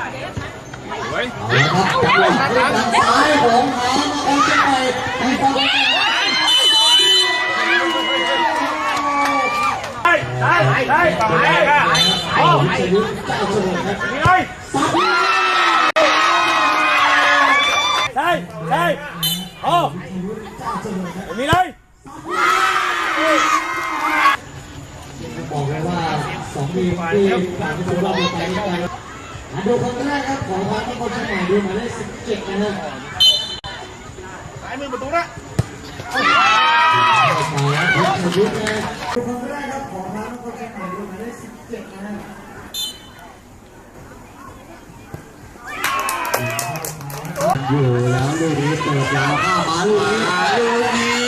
สวย เอาละครับจังหวะเล่นทางซ้ายของทางนครเชียงใหม่ให้ความ ได้ได้ได้ต่อไปค่ะ โอ้วิชยุทธเจ้าเฉลิมครับ มีเลย สับ ได้ได้ โอ้มีเลยบอกเลยว่าสองทีมที่ผ่านเข้ารอบไปด้วยกันมาดูคนแรกครับของทางนครเชียงใหม่ดูหมายเลขสิบเจ็ดนะฮะสายมือประตูนะสายวิชยุทธนะดูคนแรกครับของทางนครเชียงใหม่ดูหมายเลขสิบเจ็ดนะฮะอยู่แล้วลูกนี้เปิดยาวข้ามาลูกนี้ลูกนี้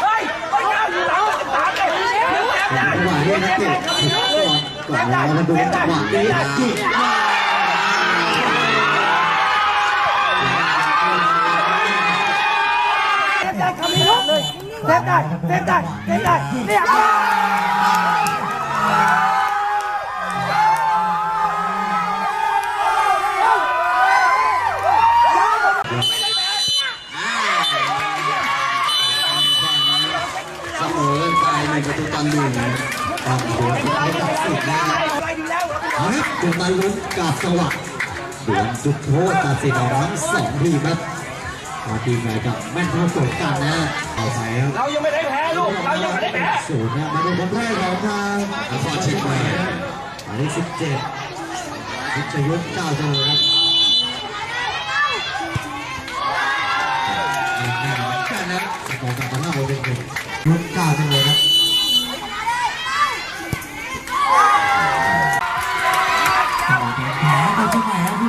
เฮ้ยไปก้าวอยู่หลังสิบสามเลย จังหวะนี้นักเตะก่อนแล้วมาดูจังหวะนี้จิกมาเซฟได้คำนี้เลยเซฟได้เซฟได้เซฟได้เรียบร้อยเสมอไปในประตูต่อหนึ่ง ครับโดนให้ตัดสินนะอะไดีแล้วเฮ้ยเดี๋ยวมาลุ้นกาบสวัสดิ์ดวลจุดโทษตัดสินของทั้งสองทีครับมาทีมไหนกับแม่นเท่าสวนกันนะเอาไปครับเรายังไม่ได้แพ้ลูก เรายังไม่ได้แพ้ศูนย์นะมาดูคนแรกของทางนครเชียงใหม่หมายเลขสิบเจ็ดวิชยุทธ์เจ้าเจริญครับแน่นอนกันนะสกอร์กันหน้าโอเดนยุทธ์เจ้าเจริญครับ